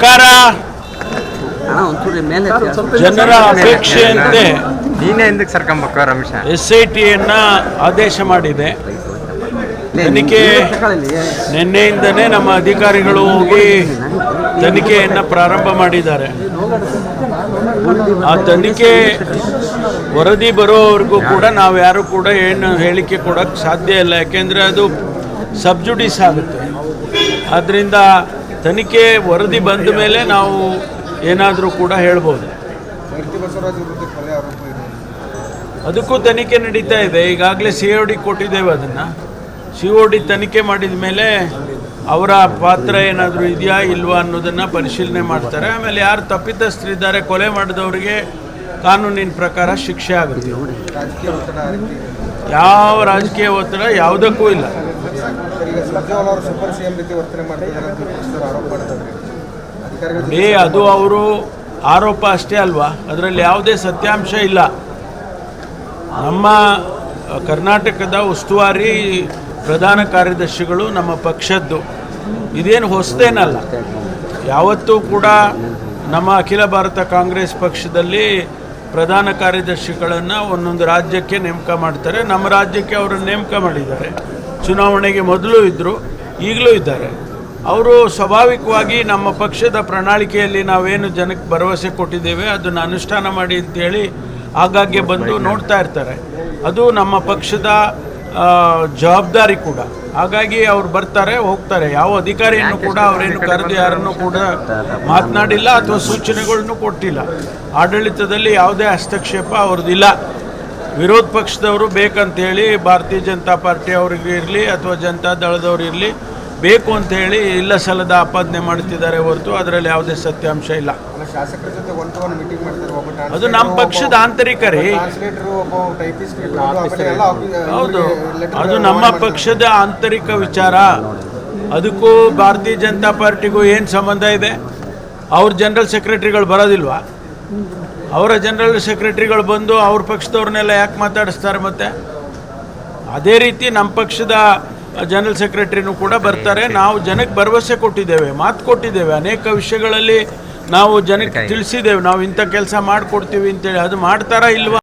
ಸರ್ಕಾರ ಜನರ ಅಪೇಕ್ಷೆಯಂತೆ ನೀನೇ ಹಿಂದಕ್ಕೆ ಸರ್ಕೊಂಬೇಕು ರಮೇಶ. ಎಸ್ ಐ ಟಿಯನ್ನು ಆದೇಶ ಮಾಡಿದೆ ತನಿಖೆ ನಿನ್ನೆಯಿಂದನೇ ನಮ್ಮ ಅಧಿಕಾರಿಗಳು ಹೋಗಿ ತನಿಖೆಯನ್ನು ಪ್ರಾರಂಭ ಮಾಡಿದ್ದಾರೆ. ಆ ತನಿಖೆ ವರದಿ ಬರೋವರೆಗೂ ಕೂಡ ನಾವು ಯಾರು ಕೂಡ ಏನು ಹೇಳಿಕೆ ಕೊಡೋಕ್ಕೆ ಸಾಧ್ಯ ಇಲ್ಲ. ಯಾಕೆಂದರೆ ಅದು ಸಬ್ಜುಡಿಸ್ ಆಗುತ್ತೆ. ಆದ್ದರಿಂದ ತನಿಖೆ ವರದಿ ಬಂದ ಮೇಲೆ ನಾವು ಏನಾದರೂ ಕೂಡ ಹೇಳ್ಬೋದು. ಅದಕ್ಕೂ ತನಿಖೆ ನಡೀತಾ ಇದೆ. ಈಗಾಗಲೇ ಸಿ ಒ ಡಿ ಕೊಟ್ಟಿದ್ದೇವೆ ಅದನ್ನು. ಸಿ ಒ ಡಿ ತನಿಖೆ ಮಾಡಿದ ಮೇಲೆ ಅವರ ಪಾತ್ರ ಏನಾದರೂ ಇದೆಯಾ ಇಲ್ವಾ ಅನ್ನೋದನ್ನು ಪರಿಶೀಲನೆ ಮಾಡ್ತಾರೆ. ಆಮೇಲೆ ಯಾರು ತಪ್ಪಿತಸ್ಥರಿದ್ದಾರೆ, ಕೊಲೆ ಮಾಡಿದವರಿಗೆ ಕಾನೂನಿನ ಪ್ರಕಾರ ಶಿಕ್ಷೆ ಆಗುತ್ತೆ. ಯಾವ ರಾಜಕೀಯ ಒತ್ತಡ, ಯಾವುದಕ್ಕೂ ಇಲ್ಲ. ಏ ಅದು ಅವರು ಆರೋಪ ಅಷ್ಟೇ ಅಲ್ವಾ? ಅದರಲ್ಲಿ ಯಾವುದೇ ಸತ್ಯಾಂಶ ಇಲ್ಲ. ನಮ್ಮ ಕರ್ನಾಟಕದ ಉಸ್ತುವಾರಿ ಪ್ರಧಾನ ಕಾರ್ಯದರ್ಶಿಗಳು ನಮ್ಮ ಪಕ್ಷದ್ದು. ಇದೇನು ಹೊಸದೇನಲ್ಲ. ಯಾವತ್ತೂ ಕೂಡ ನಮ್ಮ ಅಖಿಲ ಭಾರತ ಕಾಂಗ್ರೆಸ್ ಪಕ್ಷದಲ್ಲಿ ಪ್ರಧಾನ ಕಾರ್ಯದರ್ಶಿಗಳನ್ನು ಒಂದೊಂದು ರಾಜ್ಯಕ್ಕೆ ನೇಮಕ ಮಾಡ್ತಾರೆ. ನಮ್ಮ ರಾಜ್ಯಕ್ಕೆ ಅವರನ್ನು ನೇಮಕ ಮಾಡಿದ್ದಾರೆ. ಚುನಾವಣೆಗೆ ಮೊದಲು ಇದ್ದರು ಈಗಲೂ ಇದ್ದಾರೆ. ಅವರು ಸ್ವಾಭಾವಿಕವಾಗಿ ನಮ್ಮ ಪಕ್ಷದ ಪ್ರಣಾಳಿಕೆಯಲ್ಲಿ ನಾವೇನು ಜನಕ್ಕೆ ಭರವಸೆ ಕೊಟ್ಟಿದ್ದೇವೆ, ಅದನ್ನು ಅನುಷ್ಠಾನ ಮಾಡಿ ಅಂತೇಳಿ ಆಗಾಗ್ಗೆ ಬಂದು ನೋಡ್ತಾ ಇರ್ತಾರೆ. ಅದು ನಮ್ಮ ಪಕ್ಷದ ಜವಾಬ್ದಾರಿ ಕೂಡ. ಹಾಗಾಗಿ ಅವ್ರು ಬರ್ತಾರೆ, ಹೋಗ್ತಾರೆ. ಯಾವ ಅಧಿಕಾರಿಯನ್ನು ಕೂಡ ಅವರೇನು ಕರೆದು ಯಾರನ್ನು ಕೂಡ ಮಾತನಾಡಿಲ್ಲ ಅಥವಾ ಸೂಚನೆಗಳನ್ನು ಕೊಟ್ಟಿಲ್ಲ. ಆಡಳಿತದಲ್ಲಿ ಯಾವುದೇ ಹಸ್ತಕ್ಷೇಪ ಅವ್ರದ್ದಿಲ್ಲ ವಿರೋಧ ಪಕ್ಷದವರು ಬೇಕಂತೇಳಿ ಭಾರತೀಯ ಜನತಾ ಪಾರ್ಟಿ ಅವ್ರಿಗೆ ಇರಲಿ ಅಥವಾ ಜನತಾ ದಳದವ್ರು ಇರಲಿ ಬೇಕು ಅಂತ ಹೇಳಿ ಇಲ್ಲ ಸಲ್ಲದ ಆಪಾದನೆ ಮಾಡ್ತಿದ್ದಾರೆ ಹೊರತು ಅದರಲ್ಲಿ ಯಾವುದೇ ಸತ್ಯಾಂಶ ಇಲ್ಲ. ಶಾಸಕರ ಜೊತೆ ಮೀಟಿಂಗ್ ಮಾಡ್ತಾರೆ ಅದು ನಮ್ಮ ಪಕ್ಷದ ಆಂತರಿಕ ರೀ. ಹೌದು ಅದು ನಮ್ಮ ಪಕ್ಷದ ಆಂತರಿಕ ವಿಚಾರ. ಅದಕ್ಕೂ ಭಾರತೀಯ ಜನತಾ ಪಾರ್ಟಿಗೂ ಏನು ಸಂಬಂಧ ಇದೆ? ಅವ್ರ ಜನರಲ್ ಸೆಕ್ರೆಟರಿಗಳು ಬರೋದಿಲ್ವಾ? ಅವರ ಜನರಲ್ ಸೆಕ್ರೆಟರಿಗಳು ಬಂದು ಅವ್ರ ಪಕ್ಷದವ್ರನ್ನೆಲ್ಲ ಯಾಕೆ ಮಾತಾಡಿಸ್ತಾರೆ ಮತ್ತೆ? ಅದೇ ರೀತಿ ನಮ್ಮ ಪಕ್ಷದ ಜನರಲ್ ಸೆಕ್ರೆಟರಿನೂ ಕೂಡ ಬರ್ತಾರೆ. ನಾವು ಜನಕ್ಕೆ ಭರವಸೆ ಕೊಟ್ಟಿದ್ದೇವೆ ಮಾತು ಕೊಟ್ಟಿದ್ದೇವೆ. ಅನೇಕ ವಿಷಯಗಳಲ್ಲಿ ನಾವು ಜನಕ್ಕೆ ತಿಳಿಸಿದ್ದೇವೆ. ನಾವು ಇಂಥ ಕೆಲಸ ಮಾಡಿಕೊಡ್ತೀವಿ ಅಂತೇಳಿ. ಅದು ಮಾಡ್ತಾರಾ ಇಲ್ವಾ?